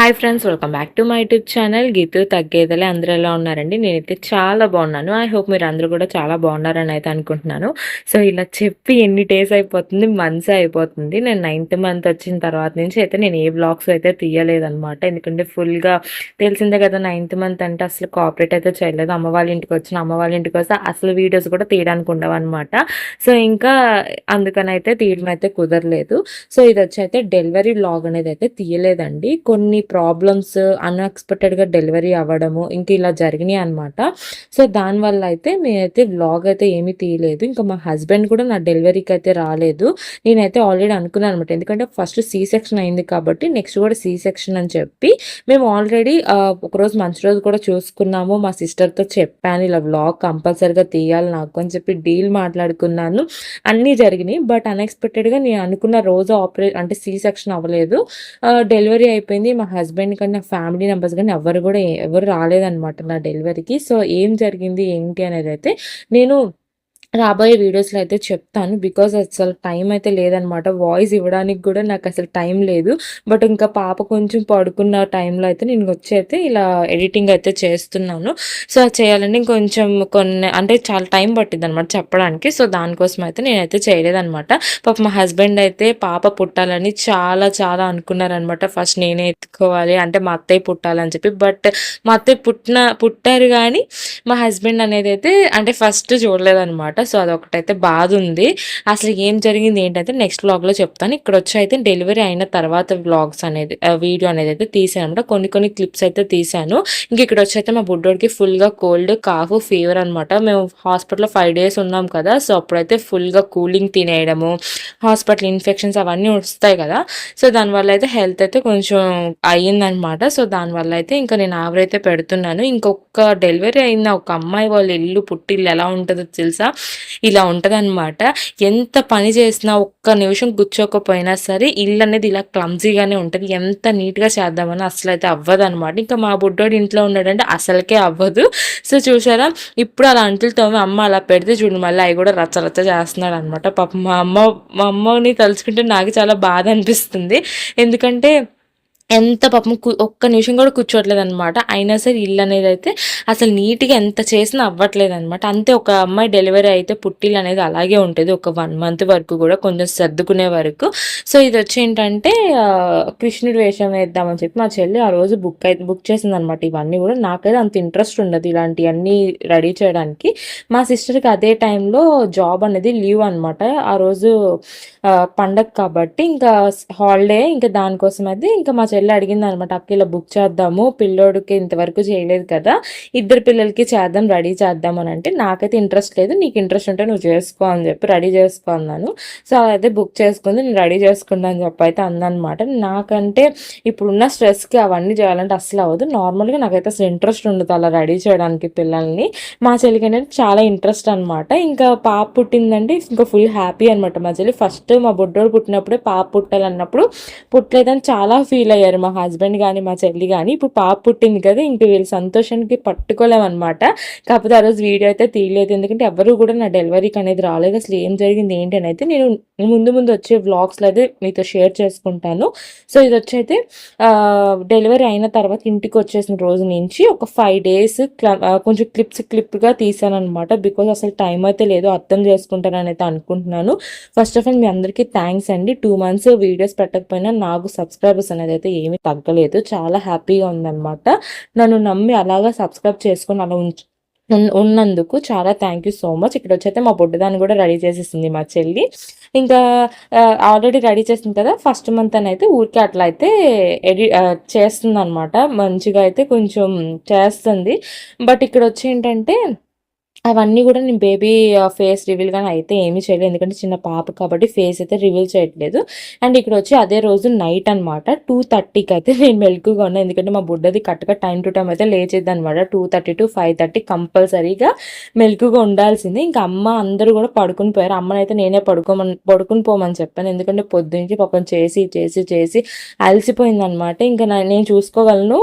Hi friends welcome back to my YouTube channel. Geethu తగ్గేదలే. అందరూ ఎలా ఉన్నారండి? నేనైతే చాలా బాగున్నాను. ఐ హోప్ మీరు అందరూ కూడా చాలా బాగున్నారని అయితే అనుకుంటున్నాను. సో ఇలా చెప్పి ఎన్ని డేస్ అయిపోతుంది? మంత్స్ అయిపోతుంది. నేను నైన్త్ మంత్ వచ్చిన తర్వాత నుంచి అయితే నేను ఏ బ్లాగ్స్ అయితే తీయలేదనమాట ఎందుకంటే ఫుల్గా తెలిసిందే కదా నైన్త్ మంత్ అంటే అసలు కోఆపరేట్ అయితే చేయలేదు. అమ్మ వాళ్ళ ఇంటికి వచ్చిన అమ్మ వాళ్ళ ఇంటికి వస్తే అసలు వీడియోస్ కూడా తీయడానికి ఉండవన్నమాట. సో ఇంకా అందుకని అయితే తీయడం అయితే కుదరలేదు. సో ఇది వచ్చి అయితే డెలివరీ బ్లాగ్ అనేది అయితే తీయలేదండి. కొన్ని ప్రాబ్లమ్స్ అన్ఎక్స్పెక్టెడ్గా డెలివరీ అవ్వడము ఇంకా ఇలా జరిగినాయి అనమాట సో దానివల్ల అయితే నేనైతే బ్లాగ్ అయితే ఏమీ తీయలేదు. ఇంకా మా హస్బెండ్ కూడా నా డెలివరీకి అయితే రాలేదు. నేనైతే ఆల్రెడీ అనుకున్నాను అనమాట ఎందుకంటే ఫస్ట్ సీ సెక్షన్ అయింది కాబట్టి నెక్స్ట్ కూడా సీ సెక్షన్ అని చెప్పి మేము ఆల్రెడీ ఒకరోజు మంచి రోజు కూడా చూసుకున్నాము. మా సిస్టర్తో చెప్పాను ఇలా బ్లాగ్ కంపల్సరిగా తీయాలి నాకు అని చెప్పి డీల్ మాట్లాడుకున్నాను. అన్నీ జరిగినాయి. బట్ అన్ఎక్స్పెక్టెడ్గా నేను అనుకున్న రోజు ఆపరేట్ అంటే సీ సెక్షన్ అవ్వలేదు డెలివరీ అయిపోయింది. మా హస్బెండ్ కానీ నా ఫ్యామిలీ మెంబర్స్ కానీ ఎవరు కూడా ఎవరు రాలేదన్నమాట నా డెలివరీకి. సో ఏం జరిగింది ఏంటి అనేది అయితే నేను రాబోయే వీడియోస్లో అయితే చెప్తాను. బికాజ్ అసలు టైం అయితే లేదనమాట. వాయిస్ ఇవ్వడానికి కూడా నాకు అసలు టైం లేదు. బట్ ఇంకా పాప కొంచెం పడుకున్న టైంలో అయితే నేను వచ్చి అయితే ఇలా ఎడిటింగ్ అయితే చేస్తున్నాను. సో అది చేయాలంటే ఇంకొంచెం కొన్ని అంటే చాలా టైం పట్టింది అనమాట చెప్పడానికి. సో దానికోసం అయితే నేనైతే చేయలేదనమాట. పాప మా హస్బెండ్ అయితే పాప పుట్టాలని చాలా చాలా అనుకున్నారనమాట. ఫస్ట్ నేనే ఎత్తుకోవాలి అంటే మా అత్తయ్య పుట్టాలని చెప్పి. బట్ మా అత్తయ్య పుట్టిన పుట్టారు కానీ మా హస్బెండ్ అనేది అయితే అంటే ఫస్ట్ అనమాట. సో అదొకటైతే బాధ ఉంది అసలు ఏం జరిగింది ఏంటంటే నెక్స్ట్ వ్లాగ్లో చెప్తాను. ఇక్కడ వచ్చి అయితే డెలివరీ అయిన తర్వాత వ్లాగ్స్ అనేది వీడియో అనేది అయితే తీసాను అనమాట. కొన్ని కొన్ని క్లిప్స్ అయితే తీసాను. ఇంక ఇక్కడ వచ్చి అయితే మా బుడ్డోడికి ఫుల్గా కోల్డ్ కాఫ్ ఫీవర్ అనమాట. మేము హాస్పిటల్లో ఫైవ్ డేస్ ఉన్నాం కదా. సో అప్పుడైతే ఫుల్గా కూలింగ్ తినేయడము హాస్పిటల్ ఇన్ఫెక్షన్స్ అవన్నీ వస్తాయి కదా. సో దానివల్ల అయితే హెల్త్ అయితే కొంచెం అయ్యిందనమాట. సో దానివల్ల అయితే ఇంకా నేను ఆవిరైతే పెడుతున్నాను. ఇంకొక డెలివరీ అయిన ఒక అమ్మాయి వాళ్ళ ఇల్లు పుట్టిల్లు ఎలా ఉంటుందో తెలుసా? ఇలా ఉంటుందన్నమాట. ఎంత పని చేసినా ఒక్క నిమిషం కూర్చోకపోయినా సరే ఇల్లు అనేది ఇలా క్లమ్జీగానే ఉంటుంది. ఎంత నీట్గా చేద్దామని అసలు అయితే అవ్వదు అనమాట ఇంకా మా బుడ్డోడు ఇంట్లో ఉన్నాడంటే అసలుకే అవ్వదు. సో చూసారా? ఇప్పుడు అలా అంటులతో అమ్మ అలా పెడితే చూడు మళ్ళీ అవి కూడా రచ్చ రచ్చ చేస్తున్నాడు అనమాట పాప మా అమ్మ మా అమ్మని తలుచుకుంటే నాకు చాలా బాధ అనిపిస్తుంది. ఎందుకంటే ఎంత పాపం కు- ఒక్క నిమిషం కూడా కూర్చోవట్లేదు అనమాట అయినా సరే ఇల్లు అనేది అయితే అసలు నీట్గా ఎంత చేసినా అవ్వట్లేదు అనమాట అంతే ఒక అమ్మాయి డెలివరీ అయితే పుట్టిల్లు అనేది అలాగే ఉంటుంది. ఒక వన్ మంత్ వరకు కూడా కొంచెం సర్దుకునే వరకు. సో ఇది వచ్చి ఏంటంటే కృష్ణుడి వేషం వేద్దామని చెప్పి మా చెల్లి ఆ రోజు బుక్ అయితే బుక్ చేసింది అనమాట ఇవన్నీ కూడా. నాకైతే అంత ఇంట్రెస్ట్ ఉండదు ఇలాంటివన్నీ రెడీ చేయడానికి. మా సిస్టర్కి అదే టైంలో జాబ్ అనేది లీవ్ అనమాట ఆ రోజు పండగ కాబట్టి ఇంకా హాలిడే ఇంకా దానికోసం అయితే ఇంకా మా చెల్లి వెళ్ళి అడిగింది అనమాట అక్క ఇలా బుక్ చేద్దాము పిల్లోడికి ఇంతవరకు చేయలేదు కదా ఇద్దరు పిల్లలకి చేద్దాం రెడీ చేద్దాం అని అంటే నాకైతే ఇంట్రెస్ట్ లేదు నీకు ఇంట్రెస్ట్ ఉంటే నువ్వు చేసుకో అని చెప్పి రెడీ చేసుకో అన్నాను. సో అయితే బుక్ చేసుకుంది నేను రెడీ చేసుకుంటా అని చెప్పి అయితే అందనమాట నాకంటే ఇప్పుడున్న స్ట్రెస్కి అవన్నీ చేయాలంటే అసలు అవ్వదు. నార్మల్గా నాకైతే అసలు ఇంట్రెస్ట్ ఉండదు అలా రెడీ చేయడానికి పిల్లల్ని. మా చెల్లికి అనేది చాలా ఇంట్రెస్ట్ అనమాట ఇంకా పాప పుట్టిందంటే ఇంకా ఫుల్ హ్యాపీ అనమాట మా చెల్లి. ఫస్ట్ మా బుడ్డోడు పుట్టినప్పుడే పాప పుట్టాలన్నప్పుడు పుట్టలేదని చాలా ఫీల్ అయ్యారు. మా హస్బెండ్ కానీ మా చెల్లి కానీ ఇప్పుడు పాప పుట్టింది కదా ఇంక వీళ్ళ సంతోషానికి పట్టుకోలేమన్నమాట. కాకపోతే ఆ రోజు వీడియో అయితే తీయలేదు. ఎందుకంటే ఎవరు కూడా నా డెలివరీకి అనేది రాలేదు. అసలు ఏం జరిగింది ఏంటి అని అయితే నేను ముందు ముందు వచ్చే వ్లాగ్స్లో అయితే మీతో షేర్ చేసుకుంటాను. సో ఇది వచ్చి అయితే డెలివరీ అయిన తర్వాత ఇంటికి వచ్చేసిన రోజు నుంచి ఒక ఫైవ్ డేస్ కొంచెం క్లిప్స్ క్లిప్గా తీసాను అనమాట బికాజ్ అసలు టైం అయితే లేదు అర్థం చేసుకుంటానని అయితే అనుకుంటున్నాను. ఫస్ట్ ఆఫ్ ఆల్ మీ అందరికీ థ్యాంక్స్ అండి. టూ మంత్స్ వీడియోస్ పెట్టకపోయినా నాకు సబ్స్క్రైబర్స్ అనేది అయితే ఏమీ తగ్గలేదు. చాలా హ్యాపీగా ఉందన్నమాట. నన్ను నమ్మి అలాగా సబ్స్క్రైబ్ చేసుకొని అలా ఉంచు ఉన్నందుకు చాలా థ్యాంక్ యూ సో మచ్. ఇక్కడ వచ్చైతే మా బొడ్డదాన్ని కూడా రెడీ చేసేసింది మా చెల్లి. ఇంకా ఆల్రెడీ రెడీ చేసింది కదా ఫస్ట్ మంత్ అని అయితే ఊరికే అట్లా అయితే ఎడి చేస్తుంది అనమాట మంచిగా అయితే కొంచెం చేస్తుంది. బట్ ఇక్కడ వచ్చి ఏంటంటే అవన్నీ కూడా నేను బేబీ ఫేస్ రివీల్ కానీ అయితే ఏమీ చేయలేదు. ఎందుకంటే చిన్న పాప కాబట్టి ఫేస్ అయితే రివీల్ చేయట్లేదు. అండ్ ఇక్కడ వచ్చి అదే రోజు నైట్ అనమాట టూ థర్టీకి అయితే నేను మెలుకుగా ఉన్నాను ఎందుకంటే మా బుడ్డది కరెక్ట్గా టైం టు టైం అయితే లేచేది అనమాట two thirty to five thirty కంపల్సరీగా మెలుకుగా ఉండాల్సింది. ఇంకా అమ్మ అందరూ కూడా పడుకుని పోయారు. అమ్మనైతే నేనే పడుకోమని పడుకుని పోమని చెప్పాను. ఎందుకంటే పొద్దునుంచి పాపం చేసి చేసి చేసి అలసిపోయింది అనమాట ఇంకా నేను చూసుకోగలను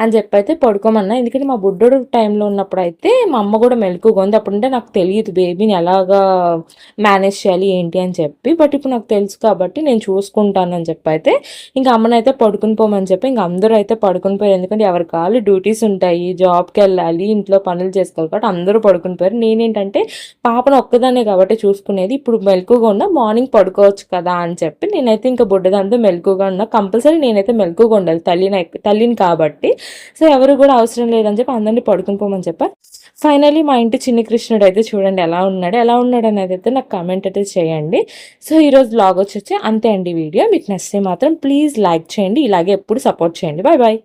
అని చెప్పి అయితే పడుకోమన్నా. ఎందుకంటే మా బుడ్డోడు టైంలో ఉన్నప్పుడు అయితే మా అమ్మ కూడా మెలకు మెలకువగా ఉంది అప్పుడంటే నాకు తెలియదు బేబీని ఎలాగా మేనేజ్ చేయాలి ఏంటి అని చెప్పి. బట్ ఇప్పుడు నాకు తెలుసు కాబట్టి నేను చూసుకుంటానని చెప్పి అయితే ఇంకా అమ్మనైతే పడుకుని పోమని చెప్పి ఇంకా అందరూ అయితే పడుకుని పోయారు. ఎందుకంటే ఎవరి కాళ్ళు డ్యూటీస్ ఉంటాయి జాబ్కి వెళ్ళాలి ఇంట్లో పనులు చేసుకోవాలి కాబట్టి అందరూ పడుకుని పోయారు. నేనేంటంటే పాపను ఒక్కదానే కాబట్టి చూసుకునేది. ఇప్పుడు మెలకుగా ఉన్నా మార్నింగ్ పడుకోవచ్చు కదా అని చెప్పి నేనైతే ఇంకా బుడ్డదంతా మెలకుగా ఉన్నా. కంపల్సరీ నేనైతే మెలకుగా ఉండాలి తల్లిని తల్లిని కాబట్టి. సో ఎవరు కూడా అవసరం లేదని చెప్పి అందరినీ పడుకుని పోమని చెప్పా. ఫైనలీ మా ఇంటి చిన్ని కృష్ణుడు అయితే చూడండి ఎలా ఉన్నాడు ఎలా ఉన్నాడు అనేది అయితే నాకు కామెంట్ అయితే చేయండి. సో ఈరోజు బ్లాగ్ వచ్చి అంతే అండి వీడియో. మీకు నచ్చితే మాత్రం ప్లీజ్ లైక్ చేయండి ఇలాగే ఎప్పుడు సపోర్ట్ చేయండి. Bye bye